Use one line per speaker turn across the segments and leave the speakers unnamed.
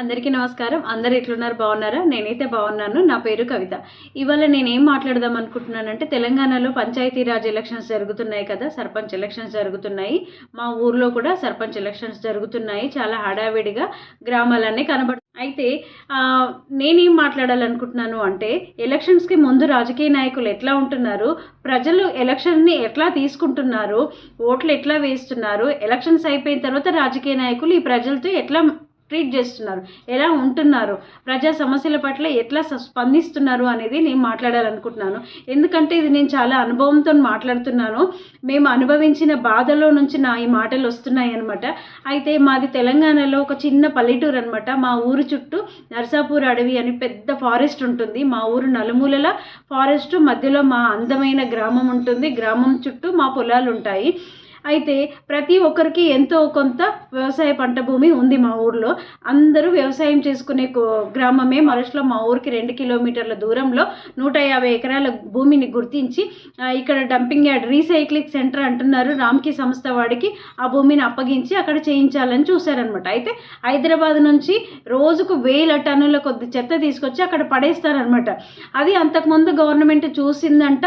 అందరికీ నమస్కారం. అందరు ఎట్లున్నారు? బాగున్నారా? నేనైతే బాగున్నాను. నా పేరు కవిత. ఇవాళ నేను ఏం మాట్లాడదాం అనుకుంటున్నానంటే తెలంగాణలో పంచాయతీరాజ్ ఎలక్షన్స్ జరుగుతున్నాయి కదా సర్పంచ్ ఎలక్షన్స్ జరుగుతున్నాయి. మా ఊర్లో కూడా సర్పంచ్ ఎలక్షన్స్ జరుగుతున్నాయి. చాలా హడావిడిగా గ్రామాలన్నీ కనబడు అయితే నేనేం మాట్లాడాలనుకుంటున్నాను అంటే ఎలక్షన్స్కి ముందు రాజకీయ నాయకులు ఎట్లా ఉంటున్నారు? ప్రజలు ఎలక్షన్ని ఎట్లా తీసుకుంటున్నారు? ఓట్లు ఎట్లా వేస్తున్నారు? ఎలక్షన్స్ అయిపోయిన తర్వాత రాజకీయ నాయకులు ఈ ప్రజలతో ఎట్లా ట్రీట్ చేస్తున్నారు. ఎలా ఉంటున్నారు? ప్రజా సమస్యల పట్ల ఎట్లా స్పందిస్తున్నారు అనేది నేను మాట్లాడాలనుకుంటున్నాను. ఎందుకంటే ఇది నేను చాలా అనుభవంతో మాట్లాడుతున్నాను. మేము అనుభవించిన బాధలో నుంచి నా ఈ మాటలు వస్తున్నాయి అనమాట అయితే మాది తెలంగాణలో ఒక చిన్న పల్లెటూరు అనమాట మా ఊరు చుట్టూ నర్సాపూర్ అడవి అని పెద్ద ఫారెస్ట్ ఉంటుంది. మా ఊరు నలుమూలల ఫారెస్ట్. మధ్యలో మా అందమైన గ్రామం ఉంటుంది. గ్రామం చుట్టూ మా పొలాలు ఉంటాయి. అయితే ప్రతి ఒక్కరికి ఎంతో కొంత వ్యవసాయ పంట భూమి ఉంది మా ఊర్లో. అందరూ వ్యవసాయం చేసుకునే గ్రామమే. మరుషులో మా ఊరికి రెండు కిలోమీటర్ల దూరంలో నూట యాభై ఎకరాల భూమిని గుర్తించి ఇక్కడ డంపింగ్ యార్డ్ రీసైక్లింగ్ సెంటర్ అంటున్నారు. రామ్కి సంస్థ వాడికి ఆ భూమిని అప్పగించి అక్కడ చేయించాలని చూశారనమాట అయితే హైదరాబాద్ నుంచి రోజుకు వేల టన్నుల కొద్ది చెత్త తీసుకొచ్చి అక్కడ పడేస్తారనమాట అది అంతకుముందు గవర్నమెంట్ చూసిందంట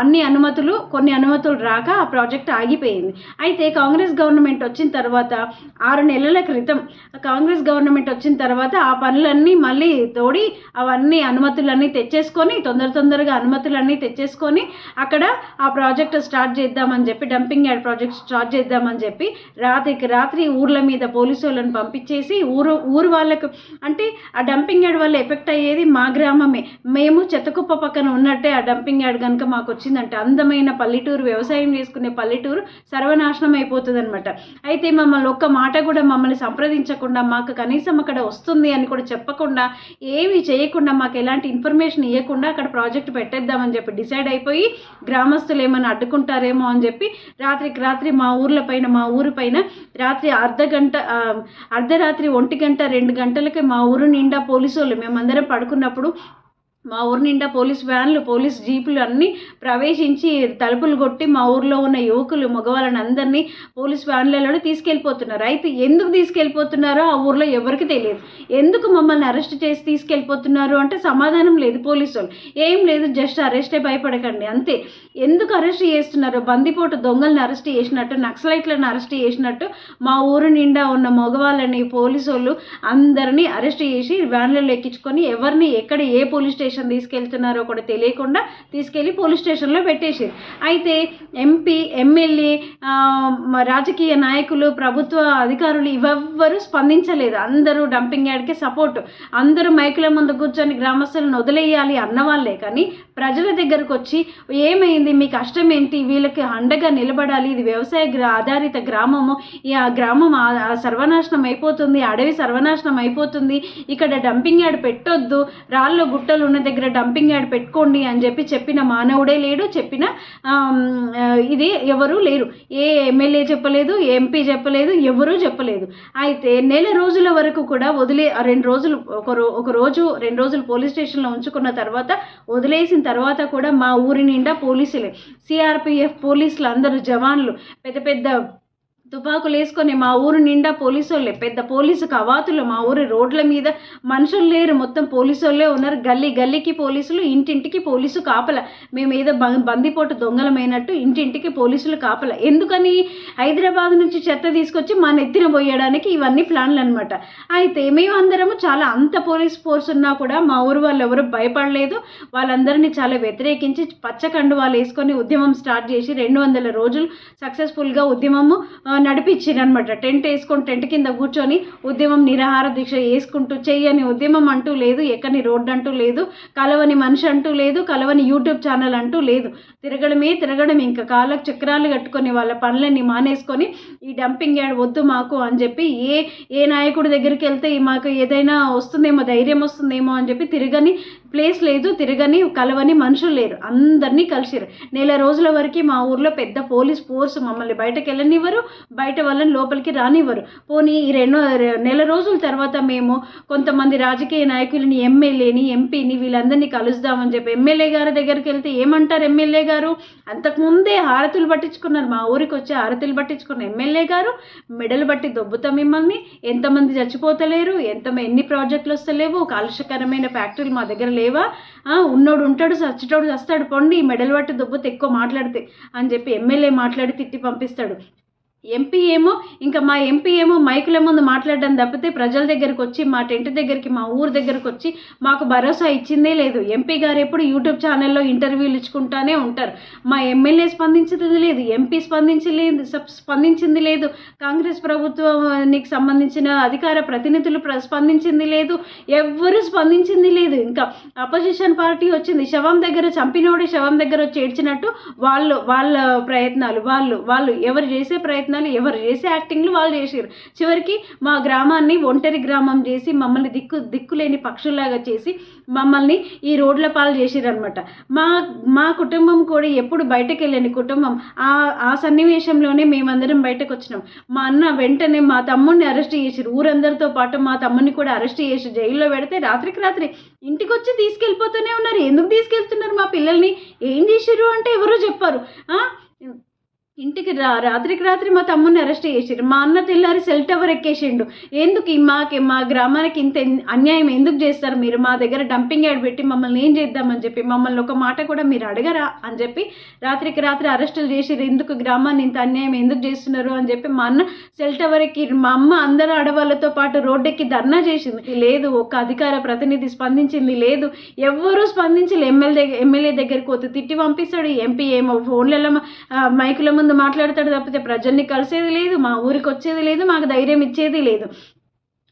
అన్ని అనుమతులు కొన్ని అనుమతులు రాక ఆ ప్రాజెక్ట్ ఆగిపోయింది. అయితే కాంగ్రెస్ గవర్నమెంట్ వచ్చిన తర్వాత ఆరు నెలల క్రితం కాంగ్రెస్ గవర్నమెంట్ వచ్చిన తర్వాత ఆ పనులన్నీ మళ్ళీ తోడి అవన్నీ అనుమతులన్నీ తెచ్చేసుకొని తొందర తొందరగా అనుమతులన్నీ తెచ్చేసుకొని అక్కడ ఆ ప్రాజెక్ట్ స్టార్ట్ చేద్దామని చెప్పి డంపింగ్ యార్డ్ ప్రాజెక్ట్ స్టార్ట్ చేద్దామని చెప్పి రాత్రికి రాత్రి ఊర్ల మీద పోలీసు వాళ్ళని పంపించేసి ఊరు ఊరు వాళ్ళకు అంటే ఆ డంపింగ్ యార్డ్ వల్ల ఎఫెక్ట్ అయ్యేది మా గ్రామమే. మేము చెత్తకుప్ప పక్కన ఉన్నట్టే ఆ డంపింగ్ యార్డ్ కనుక మాకు వచ్చిందంటే అందమైన పల్లెటూరు వ్యవసాయం చేసుకునే పల్లెటూరు సర్వనాశనం అయిపోతుంది అనమాట అయితే మమ్మల్ని ఒక్క మాట కూడా మమ్మల్ని సంప్రదించకుండా మాకు కనీసం అక్కడ వస్తుంది అని కూడా చెప్పకుండా ఏమీ చేయకుండా మాకు ఎలాంటి ఇన్ఫర్మేషన్ ఇవ్వకుండా అక్కడ ప్రాజెక్ట్ పెట్టేద్దామని చెప్పి డిసైడ్ అయిపోయి గ్రామస్తులు ఏమైనా అడ్డుకుంటారేమో అని చెప్పి రాత్రికి రాత్రి మా ఊర్ల పైన మా ఊరు పైన రాత్రి అర్ధ గంట అర్ధరాత్రి ఒంటి గంట రెండు గంటలకి మా ఊరు నిండా పోలీసు వాళ్ళు మేమందరం పడుకున్నప్పుడు మా ఊరు నిండా పోలీస్ వ్యాన్లు పోలీస్ జీపులు అన్నీ ప్రవేశించి తలుపులు కొట్టి మా ఊర్లో ఉన్న యువకులు మగవాళ్ళని అందరినీ పోలీస్ వ్యాన్లలో తీసుకెళ్ళిపోతున్నారు. అయితే ఎందుకు తీసుకెళ్ళిపోతున్నారో ఆ ఊర్లో ఎవరికి తెలియదు. ఎందుకు మమ్మల్ని అరెస్ట్ చేసి తీసుకెళ్ళిపోతున్నారు అంటే సమాధానం లేదు పోలీసు వాళ్ళు ఏం లేదు జస్ట్ అరెస్టే భయపడకండి అంతే. ఎందుకు అరెస్ట్ చేస్తున్నారు? బందిపోటు దొంగల్ని అరెస్ట్ చేసినట్టు నక్సలైట్లను అరెస్ట్ చేసినట్టు మా ఊరు నిండా ఉన్న మగవాళ్ళని పోలీసు వాళ్ళు అందరినీ అరెస్ట్ చేసి వ్యాన్లలో ఎక్కించుకొని ఎవరిని ఎక్కడ ఏ పోలీస్ స్టేషన్ తీసుకెళ్తున్నారో కూడా తెలియకుండా తీసుకెళ్ళి పోలీస్ స్టేషన్లో పెట్టేసారు అయితే ఎంపీ ఎమ్మెల్యే రాజకీయ నాయకులు ప్రభుత్వ అధికారులు ఇవెవ్వరూ స్పందించలేదు. అందరూ డంపింగ్ యార్డ్కి సపోర్ట్. అందరూ మైకుల ముందు కూర్చొని గ్రామస్తులను వదిలేయాలి అన్నవాళ్ళే కానీ ప్రజల దగ్గరకు వచ్చి ఏమైంది? మీ కష్టం ఏంటి? వీళ్ళకి అండగా నిలబడాలి. ఇది వ్యవసాయ గ్రా ఆధారిత గ్రామము. ఈ ఆ గ్రామం సర్వనాశనం అయిపోతుంది. అడవి సర్వనాశనం అయిపోతుంది. ఇక్కడ డంపింగ్ యార్డ్ పెట్టొద్దు. రాళ్ళ గుట్టలు ఉన్న దగ్గర డంపింగ్ యార్డ్ పెట్టుకోండి అని చెప్పి చెప్పిన మానవుడే లేడు. చెప్పిన ఇది ఎవరు లేరు. ఏ ఎమ్మెల్యే చెప్పలేదు ఏ ఎంపీ చెప్పలేదు ఎవరూ చెప్పలేదు. అయితే నెల రోజుల వరకు కూడా వదిలే ఆ రెండు రోజులు ఒక రో ఒక రోజు రెండు రోజులు పోలీస్ స్టేషన్లో ఉంచుకున్న తర్వాత వదిలేసిన తర్వాత కూడా మా ఊరి నిండా పోలీసులే. సిఆర్పిఎఫ్ పోలీసులు అందరూ జవాన్లు పెద్ద పెద్ద తుపాకులు వేసుకొని మా ఊరు నిండా పోలీసు వాళ్ళే పెద్ద పోలీసు కవాతులు మా ఊరు రోడ్ల మీద. మనుషులు లేరు మొత్తం పోలీసు వాళ్ళే ఉన్నారు. గల్లీ గల్లీకి పోలీసులు ఇంటింటికి పోలీసు కాపల. మేము ఏదో బం- బందిపోటు దొంగలమైనట్టు ఇంటింటికి పోలీసులు కాపల. ఎందుకని? హైదరాబాద్ నుంచి చెత్త తీసుకొచ్చి మా నెత్తిన పోయడానికి ఇవన్నీ ప్లాన్లు అనమాట అయితే మేము అందరము చాలా అంత పోలీస్ ఫోర్స్ ఉన్నా కూడా మా ఊరు వాళ్ళు ఎవరు భయపడలేదు. వాళ్ళందరినీ చాలా వ్యతిరేకించి పచ్చకండు వాళ్ళు వేసుకొని ఉద్యమం స్టార్ట్ చేసి రెండు వందల రోజులు సక్సెస్ఫుల్గా ఉద్యమము నడిపించింది అనమాట టెంట్ వేసుకొని టెంట్ కింద కూర్చొని ఉద్యమం నిరాహార దీక్ష వేసుకుంటూ చెయ్యని ఉద్యమం అంటూ లేదు ఎక్కని రోడ్డు అంటూ లేదు కలవని మనిషి అంటూ లేదు కలవని యూట్యూబ్ ఛానల్ అంటూ లేదు. తిరగడమే తిరగడం ఇంకా కాళ్ళకు చక్రాలు కట్టుకొని వాళ్ళ పనులన్నీ మానేసుకొని ఈ డంపింగ్ యార్డ్ వద్దు మాకు అని చెప్పి ఏ ఏ నాయకుడి దగ్గరికి వెళ్తే మాకు ఏదైనా వస్తుందేమో ధైర్యం వస్తుందేమో అని చెప్పి తిరగని ప్లేస్ లేదు తిరగని కలవని మనుషులు లేరు. అందరినీ కలిసిరు నెల రోజుల వరకు మా ఊర్లో పెద్ద పోలీస్ ఫోర్స్ మమ్మల్ని బయటకు వెళ్ళనివ్వరు బయట వాళ్ళని లోపలికి రానివ్వరు. పోనీ ఈ రెండు నెల రోజుల తర్వాత మేము కొంతమంది రాజకీయ నాయకులని ఎమ్మెల్యేని ఎంపీని వీళ్ళందరినీ కలుద్దామని చెప్పి ఎమ్మెల్యే గారి దగ్గరికి వెళ్తే ఏమంటారు ఎమ్మెల్యే గారు? అంతకుముందే హారతులు పట్టించుకున్నారు. మా ఊరికి వచ్చి హారతులు పట్టించుకున్న ఎమ్మెల్యే గారు మెడలు బట్టి దొబ్బుతాం మిమ్మల్ని. ఎంతమంది చచ్చిపోతలేరు ఎంత ఎన్ని ప్రాజెక్టులు వస్తలేవు కాలుష్యకరమైన ఫ్యాక్టరీలు మా దగ్గర లేవు. లేవా? ఉన్నోడు ఉంటాడు చచ్చేటోడు చస్తాడు పొండి మెడలు పట్టి దొబ్బుతే ఎక్కువ మాట్లాడితే అని చెప్పి ఎమ్మెల్యే మాట్లాడి తిట్టి పంపిస్తాడు. ఎంపీ ఏమో ఇంకా మా ఎంపీ ఏమో మైకుల ముందు మాట్లాడడం తప్పితే ప్రజల దగ్గరికి వచ్చి మా టెంట్ దగ్గరికి మా ఊరు దగ్గరికి వచ్చి మాకు భరోసా ఇచ్చిందే లేదు. ఎంపీ గారు ఎప్పుడు యూట్యూబ్ ఛానల్లో ఇంటర్వ్యూలు ఇచ్చుకుంటానే ఉంటారు. మా ఎమ్మెల్యే స్పందించింది లేదు ఎంపీ స్పందించలేదు స్పందించింది లేదు కాంగ్రెస్ ప్రభుత్వానికి సంబంధించిన అధికార ప్రతినిధులు ప్ర స్పందించింది లేదు ఎవ్వరూ స్పందించింది లేదు. ఇంకా అపోజిషన్ పార్టీ వచ్చింది శవం దగ్గర చంపినోడి శవం దగ్గర వచ్చి ఏడ్చినట్టు వాళ్ళు వాళ్ళ ప్రయత్నాలు వాళ్ళు వాళ్ళు ఎవరు చేసే ప్రయత్నం ప్రయత్నాలు ఎవరు చేసే యాక్టింగ్లు వాళ్ళు చేసారు చివరికి మా గ్రామాన్ని ఒంటరి గ్రామం చేసి మమ్మల్ని దిక్కు దిక్కులేని పక్షుల్లాగా చేసి మమ్మల్ని ఈ రోడ్ల పాలు చేసిరనమాట మా మా కుటుంబం కూడా ఎప్పుడు బయటకు వెళ్ళని కుటుంబం. ఆ ఆ సన్నివేశంలోనే మేమందరం బయటకు వచ్చినాం మా అన్న వెంటనే మా తమ్ముడిని అరెస్ట్ చేసిరు ఊరందరితో పాటు మా తమ్ముడిని కూడా అరెస్ట్ చేసి జైల్లో పెడితే రాత్రికి రాత్రి ఇంటికి వచ్చి తీసుకెళ్ళిపోతూనే ఉన్నారు. ఎందుకు తీసుకెళ్తున్నారు మా పిల్లల్ని? ఏం చేసిర్రు అంటే ఎవరో చెప్పారు. ఇంటికి రా రాత్రికి రాత్రి మా తమ్ముని అరెస్ట్ చేసిండ్రు మా అన్న తెల్లారి సెల్ టవర్ ఎక్కేసిండు. ఎందుకు మాకి మా గ్రామానికి ఇంత అన్యాయం ఎందుకు చేస్తారు మీరు? మా దగ్గర డంపింగ్ యార్డ్ పెట్టి మమ్మల్ని ఏం చేద్దామని చెప్పి మమ్మల్ని ఒక మాట కూడా మీరు అడగరా అని చెప్పి రాత్రికి రాత్రి అరెస్టులు చేసిరు ఎందుకు గ్రామాన్ని ఇంత అన్యాయం ఎందుకు చేస్తున్నారు అని చెప్పి మా అన్న సెల్ టవర్ ఎక్కి మా అమ్మ అందరు ఆడవాళ్ళతో పాటు రోడ్డెక్కి ధర్నా చేసింది. లేదు ఒక అధికార ప్రతినిధి స్పందించింది. లేదు ఎవ్వరూ స్పందించలే. ఎమ్మెల్యే ఎమ్మెల్యే దగ్గరికి పోతే తిట్టి పంపిస్తాడు. ఎంపీ ఏమో ఫోన్లలో ఆ, మైకుల ముందు మాట్లాడతాడు తప్పితే ప్రజల్ని కలిసేది లేదు మా ఊరికి వచ్చేది లేదు మాకు ధైర్యం ఇచ్చేది లేదు.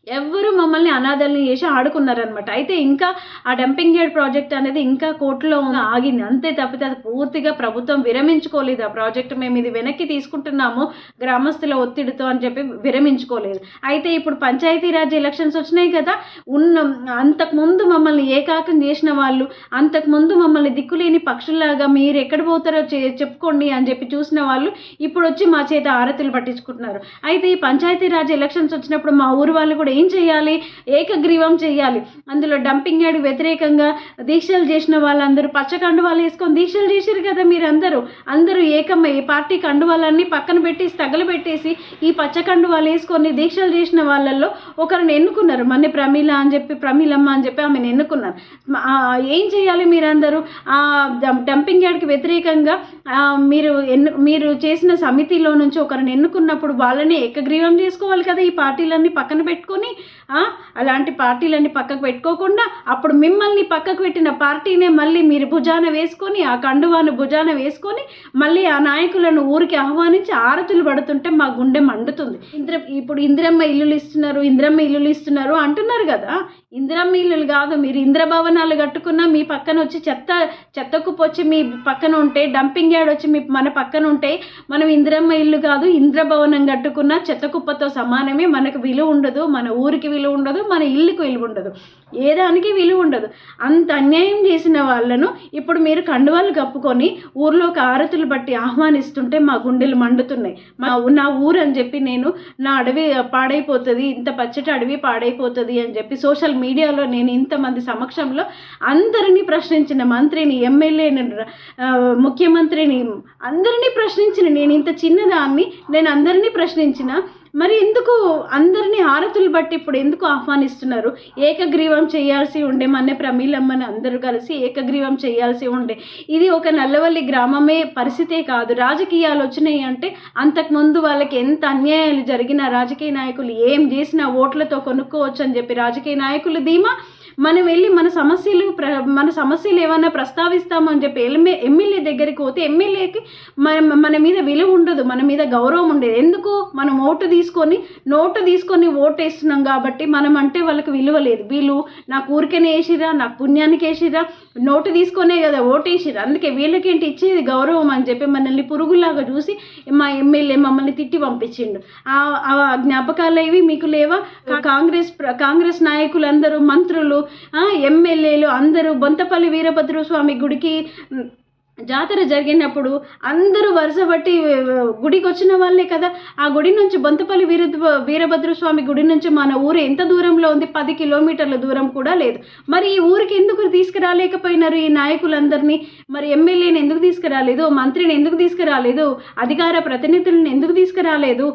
ఎవ్వరు మమ్మల్ని అనాథల్ని చేసి ఆడుకున్నారనమాట అయితే ఇంకా ఆ డంపింగ్ యార్డ్ ప్రాజెక్ట్ అనేది ఇంకా కోర్టులో ఆగింది. అంతే తప్పితే అది పూర్తిగా ప్రభుత్వం విరమించుకోలేదు. ఆ ప్రాజెక్ట్ మేము ఇది వెనక్కి తీసుకుంటున్నాము గ్రామస్తుల ఒత్తిడితో అని చెప్పి విరమించుకోలేదు. అయితే ఇప్పుడు పంచాయతీరాజ్ ఎలక్షన్స్ వచ్చినాయి కదా ఉన్న అంతకుముందు మమ్మల్ని ఏకాకం చేసిన వాళ్ళు అంతకుముందు మమ్మల్ని దిక్కులేని పక్షుల్లాగా మీరు ఎక్కడ పోతారో చె- చెప్పుకోండి అని చెప్పి చూసిన వాళ్ళు ఇప్పుడు వచ్చి మా చేత ఆరతులు పట్టించుకుంటున్నారు. అయితే ఈ పంచాయతీరాజ్ ఎలక్షన్స్ వచ్చినప్పుడు మా ఊరు వాళ్ళు కూడా ఏం చేయాలి? ఏకగ్రీవం చేయాలి. అందులో డంపింగ్ యార్డ్ వ్యతిరేకంగా దీక్షలు చేసిన వాళ్ళందరూ పచ్చ కండువాలు వేసుకొని దీక్షలు చేశారు కదా మీరందరూ. అందరూ ఏకమై ఈ పార్టీ కండువాలన్నీ పక్కన పెట్టేసి తగలబెట్టేసి ఈ పచ్చ కండువాలు వేసుకొని దీక్షలు చేసిన వాళ్ళల్లో ఒకరిని ఎన్నుకున్నారు. మన ప్రమీల అని చెప్పి ప్రమీలమ్మ అని చెప్పి ఆమెను ఎన్నుకున్నారు. ఏం చేయాలి మీరందరూ? ఆ డంపింగ్ యార్డ్కి వ్యతిరేకంగా మీరు ఎన్ను మీరు చేసిన సమితిలో నుంచి ఒకరిని ఎన్నుకున్నప్పుడు వాళ్ళని ఏకగ్రీవం చేసుకోవాలి కదా ఈ పార్టీలన్నీ పక్కన పెట్టుకొని? పెట్టుకొని అలాంటి పార్టీలన్నీ పక్కకు పెట్టుకోకుండా అప్పుడు మిమ్మల్ని పక్కకు పెట్టిన పార్టీనే మళ్ళీ మీరు భుజాన వేసుకొని ఆ కండువాను భుజాన వేసుకొని మళ్ళీ ఆ నాయకులను ఊరికి ఆహ్వానించి ఆరతులు పడుతుంటే మా గుండె మండుతుంది. ఇంద్ర ఇప్పుడు ఇందిరమ్మ ఇల్లులు ఇస్తున్నారు ఇందిరమ్మ ఇల్లులు ఇస్తున్నారు అంటున్నారు కదా. ఇందిరమ్మ ఇల్లులు కాదు మీరు ఇంద్రభవనాలు కట్టుకున్నా మీ పక్కన వచ్చి చెత్త చెత్త వచ్చి మీ పక్కన ఉంటే డంపింగ్ యార్డ్ వచ్చి మీ మన పక్కన ఉంటే మనం ఇందిరమ్మ ఇల్లు కాదు ఇంద్రభవనం కట్టుకున్న చెత్త కుప్పతో సమానమే మనకు విలువ ఉండదు మన ఊరికి విలువ ఉండదు మన ఇల్లుకి విలువ ఉండదు. ఏ దానికి విలువ ఉండదు. అంత అన్యాయం చేసిన వాళ్ళను ఇప్పుడు మీరు కండువాలు కప్పుకొని ఊర్లోకి ఆరతులు బట్టి ఆహ్వానిస్తుంటే మా గుండెలు మండుతున్నాయి. మా నా ఊరు అని చెప్పి నేను నా అడవి పాడైపోతుంది ఇంత పచ్చటి అడవి పాడైపోతుంది అని చెప్పి సోషల్ మీడియాలో నేను ఇంతమంది సమక్షంలో అందరినీ ప్రశ్నించిన మంత్రిని ఎమ్మెల్యేని ముఖ్యమంత్రిని అందరినీ ప్రశ్నించిన నేను ఇంత చిన్నదాన్ని నేను అందరినీ ప్రశ్నించిన మరి ఎందుకు అందరినీ హారతులు బట్టి ఇప్పుడు ఎందుకు ఆహ్వానిస్తున్నారు? ఏకగ్రీవం చేయాల్సి ఉండే మన్నే ప్రమీలమ్మని అందరూ కలిసి ఏకగ్రీవం చేయాల్సి ఉండే. ఇది ఒక నల్లవల్లి గ్రామమే పరిస్థితే కాదు. రాజకీయాలు వచ్చినాయి అంటే అంతకుముందు వాళ్ళకి ఎంత అన్యాయాలు జరిగినా రాజకీయ నాయకులు ఏం చేసినా ఓట్లతో కొనుక్కోవచ్చు అని చెప్పి రాజకీయ నాయకులు ధీమా మనం వెళ్ళి మన సమస్యలు ప్ర మన సమస్యలు ఏమైనా ప్రస్తావిస్తామని చెప్పి ఎమ్మె ఎమ్మెల్యే దగ్గరికి పోతే ఎమ్మెల్యేకి మన మన మీద విలువ ఉండదు మన మీద గౌరవం ఉండేది. ఎందుకు? మనం ఓటు తీసుకొని నోటు తీసుకొని ఓటు వేస్తున్నాం కాబట్టి మనం అంటే వాళ్ళకి విలువ లేదు. వీళ్ళు నాకు ఊరికనే వేసిరా నాకు పుణ్యానికి వేసిరా నోటు తీసుకొనే కదా ఓటు వేసిరా అందుకే వీళ్ళకేంటి ఇచ్చేది గౌరవం అని చెప్పి మనల్ని పురుగులాగా చూసి మా ఎమ్మెల్యే మమ్మల్ని తిట్టి పంపించిండు. ఆ జ్ఞాపకాలు ఇవి మీకు లేవా? కాంగ్రెస్ కాంగ్రెస్ నాయకులందరూ మంత్రులు ఎమ్మెల్యేలు అందరూ బొంతపల్లి వీరభద్ర స్వామి గుడికి జాతర జరిగినప్పుడు అందరూ వరుస బట్టి గుడికి వచ్చిన వాళ్ళే కదా. ఆ గుడి నుంచి బొంతపల్లి వీర వీరభద్ర స్వామి గుడి నుంచి మన ఊరు ఎంత దూరంలో ఉంది? పది కిలోమీటర్ల దూరం కూడా లేదు. మరి ఈ ఊరికి ఎందుకు తీసుకురాలేకపోయినారు ఈ నాయకులందరినీ? మరి ఎమ్మెల్యేని ఎందుకు తీసుకురాలేదు? మంత్రిని ఎందుకు తీసుకురాలేదు? అధికార ప్రతినిధులను ఎందుకు తీసుకురాలేదు?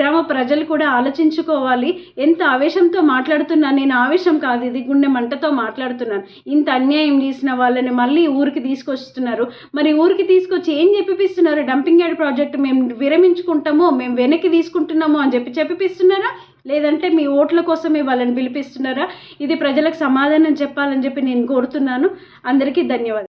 గ్రామ ప్రజలు కూడా ఆలోచించుకోవాలి. ఎంత ఆవేశంతో మాట్లాడుతున్నాను? నేను ఆవేశం కాదు ఇది గుండె మంటతో మాట్లాడుతున్నాను. ఇంత అన్యాయం చేసిన వాళ్ళని మళ్ళీ ఊరికి తీసుకొస్తున్నారు. మరి ఊరికి తీసుకొచ్చి ఏం చెప్పిపిస్తున్నారు? డంపింగ్ యార్డ్ ప్రాజెక్ట్ మేము విరమించుకుంటామో మేము వెనక్కి తీసుకుంటున్నామో అని చెప్పి చెప్పిపిస్తున్నారా? లేదంటే మీ ఓట్ల కోసమే వాళ్ళని పిలిపిస్తున్నారా? ఇది ప్రజలకు సమాధానం చెప్పాలని చెప్పి నేను కోరుతున్నాను. అందరికీ ధన్యవాదాలు.